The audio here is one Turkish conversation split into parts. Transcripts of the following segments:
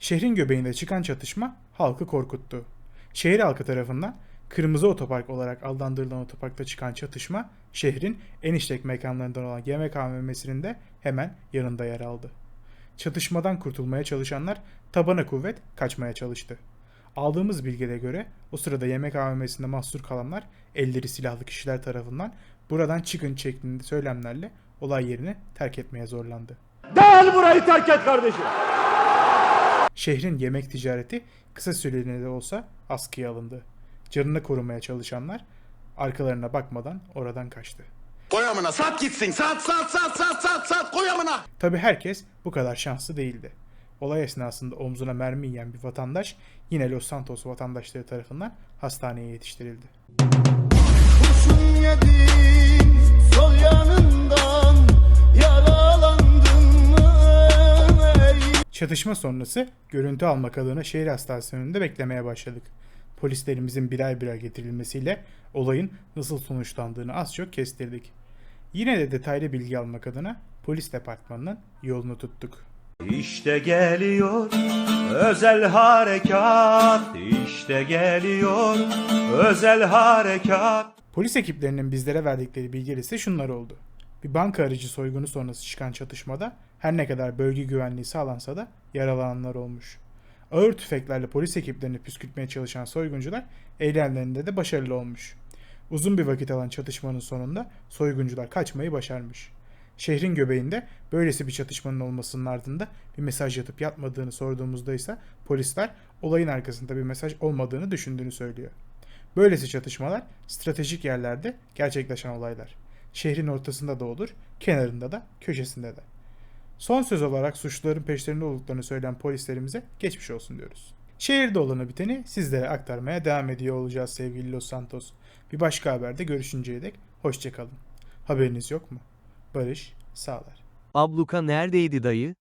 Şehrin göbeğinde çıkan çatışma halkı korkuttu. Şehir halkı tarafından Kırmızı Otopark olarak adlandırılan otoparkta çıkan çatışma şehrin en işlek mekanlarından olan yemek AVM'sinin de hemen yanında yer aldı. Çatışmadan kurtulmaya çalışanlar tabana kuvvet kaçmaya çalıştı. Aldığımız bilgilere göre o sırada yemek AVM'sinde mahsur kalanlar elleri silahlı kişiler tarafından buradan çıkın şeklinde söylemlerle olay yerini terk etmeye zorlandı. Gel burayı terk et kardeşim. Şehrin yemek ticareti kısa süreliğine de olsa askıya alındı. Canını korumaya çalışanlar arkalarına bakmadan oradan kaçtı. Koy amına sat gitsin sat sat sat sat sat sat koy amına. Tabi herkes bu kadar şanslı değildi. Olay esnasında omzuna mermi yiyen bir vatandaş yine Los Santos vatandaşları tarafından hastaneye yetiştirildi. Çatışma sonrası görüntü almak adına şehir hastanesi önünde beklemeye başladık. Polislerimizin birer birer getirilmesiyle olayın nasıl sonuçlandığını az çok kestirdik. Yine de detaylı bilgi almak adına polis departmanının yolunu tuttuk. İşte geliyor özel harekat. İşte geliyor özel harekat. Polis ekiplerinin bizlere verdikleri bilgiler ise şunlar oldu. Bir banka aracı soygunu sonrası çıkan çatışmada her ne kadar bölge güvenliği sağlansa da yaralananlar olmuş. Ağır tüfeklerle polis ekiplerini püskürtmeye çalışan soyguncular eylemlerinde de başarılı olmuş. Uzun bir vakit alan çatışmanın sonunda soyguncular kaçmayı başarmış. Şehrin göbeğinde böylesi bir çatışmanın olmasının ardında bir mesaj yatıp yatmadığını sorduğumuzda ise polisler olayın arkasında bir mesaj olmadığını düşündüğünü söylüyor. Böylesi çatışmalar stratejik yerlerde gerçekleşen olaylar. Şehrin ortasında da olur, kenarında da, köşesinde de. Son söz olarak suçluların peşlerinde olduklarını söyleyen polislerimize geçmiş olsun diyoruz. Şehirde olanı biteni sizlere aktarmaya devam ediyor olacağız sevgili Los Santos. Bir başka haberde görüşünceye dek hoşçakalın. Haberiniz yok mu? Barış sağlar. Abluka neredeydi dayı?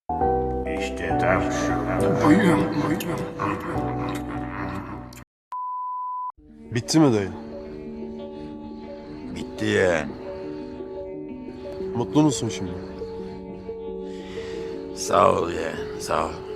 Bitti mi dayı? Bitti yeğen. Mutlu musun şimdi? So yeah, so.